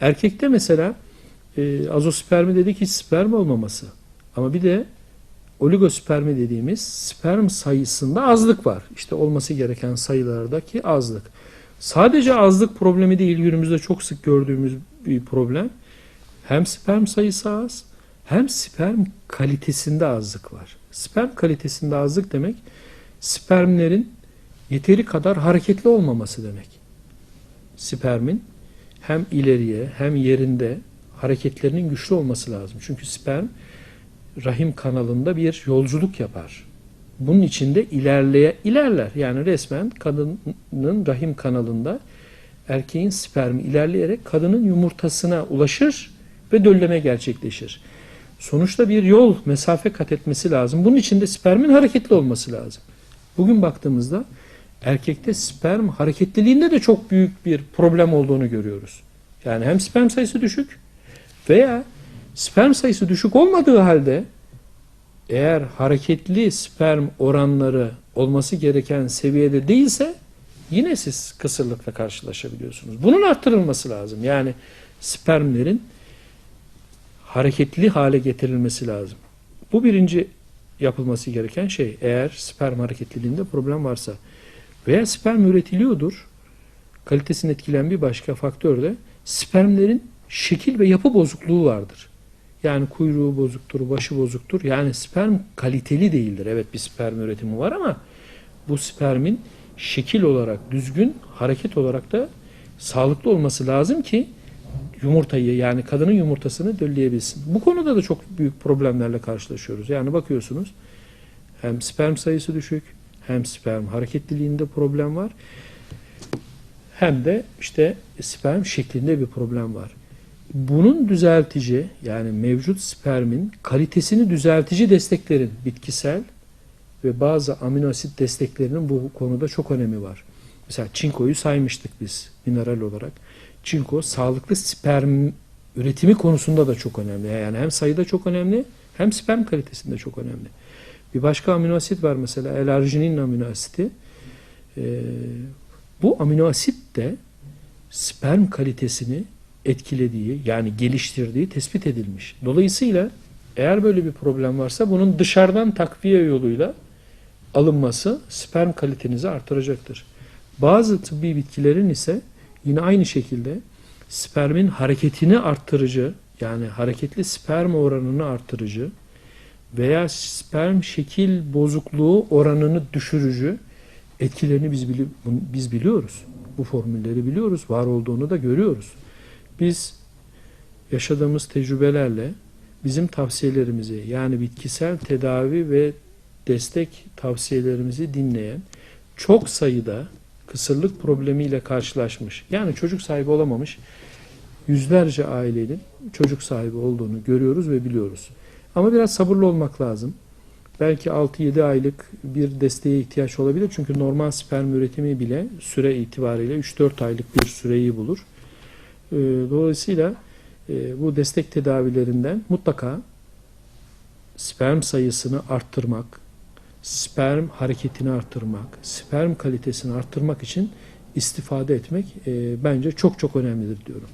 Erkekte mesela e, azospermi dedik hiç sperm olmaması. Ama bir de oligospermi dediğimiz sperm sayısında azlık var. İşte olması gereken sayılardaki azlık. Sadece azlık problemi değil günümüzde çok sık gördüğümüz bir problem. Hem sperm sayısı az hem sperm kalitesinde azlık var. Sperm kalitesinde azlık demek spermlerin yeteri kadar hareketli olmaması demek. Spermin hem ileriye hem yerinde hareketlerinin güçlü olması lazım. Çünkü sperm rahim kanalında bir yolculuk yapar. Bunun içinde ilerleye ilerler. Yani resmen kadının rahim kanalında erkeğin spermi ilerleyerek kadının yumurtasına ulaşır ve dölleme gerçekleşir. Sonuçta bir yol, mesafe kat etmesi lazım. Bunun için de spermin hareketli olması lazım. Bugün baktığımızda erkekte sperm hareketliliğinde de çok büyük bir problem olduğunu görüyoruz. Yani hem sperm sayısı düşük veya sperm sayısı düşük olmadığı halde eğer hareketli sperm oranları olması gereken seviyede değilse yine siz kısırlıkla karşılaşabiliyorsunuz. Bunun arttırılması lazım. Yani spermlerin hareketli hale getirilmesi lazım. Bu birinci yapılması gereken şey. Eğer sperm hareketliliğinde problem varsa veya sperm üretiliyordur, kalitesini etkileyen bir başka faktör de spermlerin şekil ve yapı bozukluğu vardır. Yani kuyruğu bozuktur, başı bozuktur. Yani sperm kaliteli değildir. Evet bir sperm üretimi var ama bu spermin şekil olarak düzgün, hareket olarak da sağlıklı olması lazım ki yumurtayı yani kadının yumurtasını dölleyebilsin. Bu konuda da çok büyük problemlerle karşılaşıyoruz. Yani bakıyorsunuz hem sperm sayısı düşük hem sperm hareketliliğinde problem var hem de işte sperm şeklinde bir problem var. Bunun düzeltici yani mevcut spermin kalitesini düzeltici desteklerin bitkisel ve bazı amino asit desteklerinin bu konuda çok önemi var. Mesela çinkoyu saymıştık biz mineral olarak. Çinko sağlıklı sperm üretimi konusunda da çok önemli. Yani hem sayıda çok önemli hem sperm kalitesinde çok önemli. Bir başka amino asit var mesela L-arginin amino asiti. Ee, bu amino asit de sperm kalitesini etkilediği yani geliştirdiği tespit edilmiş. Dolayısıyla eğer böyle bir problem varsa bunun dışarıdan takviye yoluyla alınması sperm kalitenizi artıracaktır. Bazı tıbbi bitkilerin ise yine aynı şekilde spermin hareketini arttırıcı yani hareketli sperm oranını arttırıcı veya sperm şekil bozukluğu oranını düşürücü etkilerini biz, bili biz biliyoruz. Bu formülleri biliyoruz. Var olduğunu da görüyoruz. Biz yaşadığımız tecrübelerle bizim tavsiyelerimizi yani bitkisel tedavi ve destek tavsiyelerimizi dinleyen çok sayıda kısırlık problemiyle karşılaşmış yani çocuk sahibi olamamış yüzlerce ailenin çocuk sahibi olduğunu görüyoruz ve biliyoruz. Ama biraz sabırlı olmak lazım. Belki 6-7 aylık bir desteğe ihtiyaç olabilir. Çünkü normal sperm üretimi bile süre itibariyle 3-4 aylık bir süreyi bulur. Ee, Dolayısıyla e, bu destek tedavilerinden mutlaka sperm sayısını arttırmak, sperm hareketini arttırmak, sperm kalitesini arttırmak için istifade etmek e, bence çok çok önemlidir diyorum.